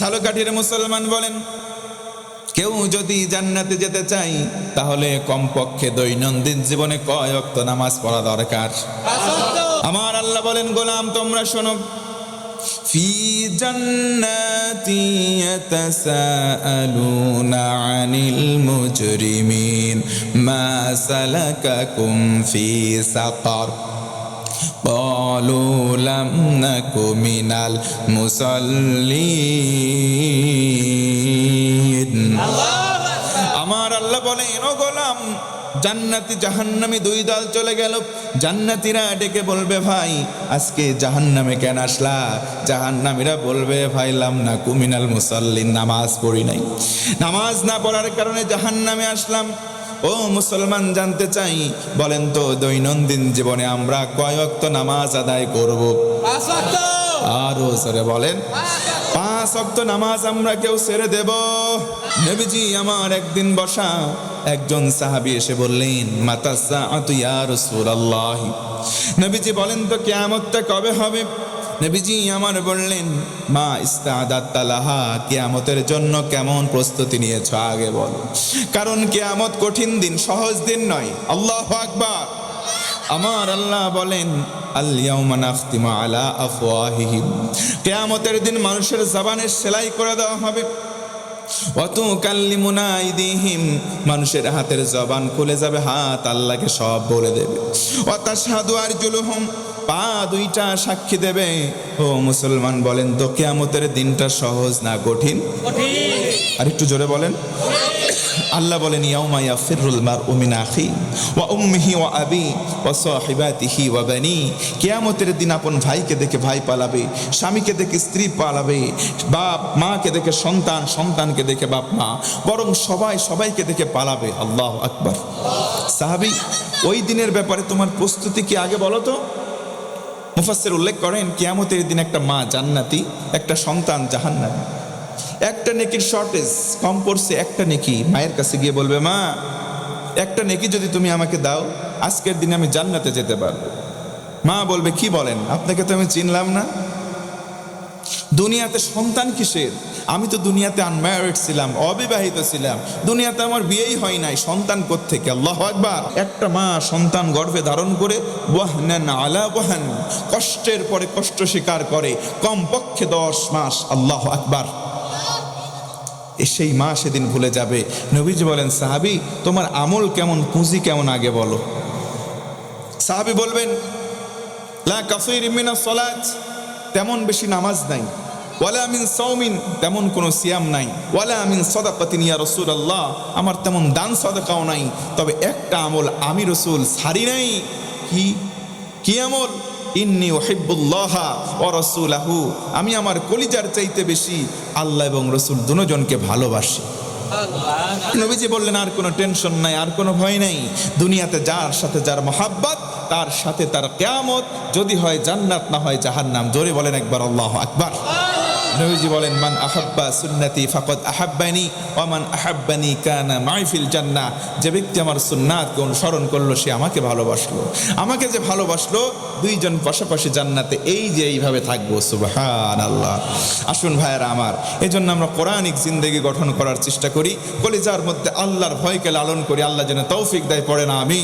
ঝালকাঠির মুসলমান বলেন, কেউ যদি জান্নাতে যেতে চাই তাহলে কমপক্ষে দৈনন্দিন জীবনে কয় অক্ত নামাজ পড়া দরকার? আমার আল্লাহ বলেন, গোলাম, তোমরা শোনো, ফি আনিল মা قالوا لم نك من المصلين আমার আল্লাহ বলেন ও গোলাম জান্নাতি জাহান্নামে দুই দল চলে গেল জান্নাতিরা ডেকে বলবে ভাই আজকে জাহান্নামে কেন আসলা জাহান্নামীরা বলবে ভাইলাম না কুমিনাল মুসাল্লিন নামাজ পড়ি নাই নামাজ না পড়ার কারণে জাহান্নামে আসলাম ও মুসলমান জানতে চাই বলেন তো দৈনন্দিন জীবনে আমরা কয় ওয়াক্ত নামাজ আদায় করব? আরও সরে বলেন। পাঁচ অক্ত নামাজ আমরা কেউ ছেড়ে দেব? নবীজি আমার একদিন বসা একজন সাহাবী এসে বললেন মাতা সাআতু ইয়া রাসূলুল্লাহ। নবীজি বলেন তো কিয়ামতটা কবে হবে? নবীজি আমার বললেন, মা ইস্তাদাত তালাহা, কিয়ামতের জন্য কেমন প্রস্তুতি নিয়েছো আগে বলো। কারণ কিয়ামত কঠিন দিন, সহজ দিন নয়। আল্লাহু আকবার। আমার আল্লাহ বলেন আল্লাহুম্মা নাখতিমু আলা আফওয়াহিহিম। কিয়ামতের দিন মানুষের জবানের সেলাই করে দেওয়া হবে। মানুষের হাতের জবান খুলে যাবে, হাত আল্লাহকে সব বলে দেবে। অতাসাদু আর জুলুহুম পা দুইটা সাক্ষী দেবে। ও মুসলমান বলেন তো কেয়ামতের দিনটা সহজ না কঠিন? আর একটু জোরে বলেন। আল্লাহ বলেন ইয়াউমা ইয়াফিরুল মারউ মিন আখি ওয়া উম্মিহি ওয়া আবি ওয়া সাহিবাতিহি ওয়া বানি। কিয়ামতের দিন আপন ভাইকে দেখে ভাই পালাবে স্বামীকে দেখে স্ত্রী পালাবে বাপ মাকে দেখে সন্তান সন্তানকে দেখে বাপ মা বরং সবাই সবাইকে দেখে পালাবে। আল্লাহ আকবার। সাহাবী ওই দিনের ব্যাপারে তোমার প্রস্তুতি কি আগে বলো তো? মুফাসসির উল্লেখ করেন, কিয়ামতের দিন একটা মা জান্নাতি, একটা সন্তান জাহান্নাতি একটা নেকির শর্টেজ কম পড়ছে একটা নেকি। মায়ের কাছে গিয়ে বলবে, মা, একটা নেকি যদি তুমি আমাকে দাও, আজকের দিনে আমি জান্নাতে যেতে পারব। মা বলবে, কি বলেন? আপনাকে তো আমি চিনলাম না। দুনিয়াতে সন্তান কিসের? আমি তো দুনিয়াতে আনম্যারিড ছিলাম, অবিবাহিত ছিলাম। দুনিয়াতে আমার বিয়েই হয় নাই, সন্তান থেকে আল্লাহ একবার একটা মা সন্তান গর্ভে ধারণ করে, ওয়াহনান আলা ওয়াহান। কষ্টের পরে কষ্ট স্বীকার করে, কমপক্ষে দশ মাস। আল্লাহ আকবার। সেই মা সেদিন ভুলে যাবে। নবীজি বলেন, সাহাবি, তোমার আমল কেমন, পুঁজি কেমন আগে বলো। সাহাবি বলবেন, লা কাসির মিনা সলাত। তেমন বেশি নামাজ নাই। ওয়ালা মিন সৌমিন তেমন কোনো সিয়াম নাই। ওয়ালা মিন সদাকাতিন, ইয়া রাসূলুল্লাহ, আমার তেমন দান সদকাও নাই। তবে একটা আমল আমি রসুল সারি নাই। কি? কি আমল? ইন্নি ওহিব্বুল্লাহ ও রসুলাহু, আমি আমার কলিজার চাইতে বেশি আল্লাহ এবং রসুল দুজনকে ভালোবাসি। নবীজি বললেন, আর কোনো টেনশন নাই, আর কোনো ভয় নাই। দুনিয়াতে যার সাথে যার মহাব্বত, তার সাথে তার কেয়ামত। যদি হয় জান্নাত, না হয় জাহান্নাম। জোরে বলেন একবার, আল্লাহ আকবার। নবীজি বলেন, মান আহাব্বা সুন্নতি ফাকদ আহাব্বানি ওমান আহাব্বানি কানা মাইফিল জান্না যে ব্যক্তি আমার সুন্নাতকে অনুসরণ করল, সে আমাকে ভালোবাসলো। আমাকে যে ভালোবাসলো, দুইজন পাশাপাশি জান্নাতে এই যে এইভাবে থাকব সুবহান আল্লাহ আসুন ভাইয়েরা আমার এই জন্য আমরা কোরআনিক জিন্দেগি গঠন করার চেষ্টা করি। কলিজার মধ্যে আল্লাহর ভয়কে লালন করি, আল্লাহ যেন তৌফিক দেয় পড়ে না আমি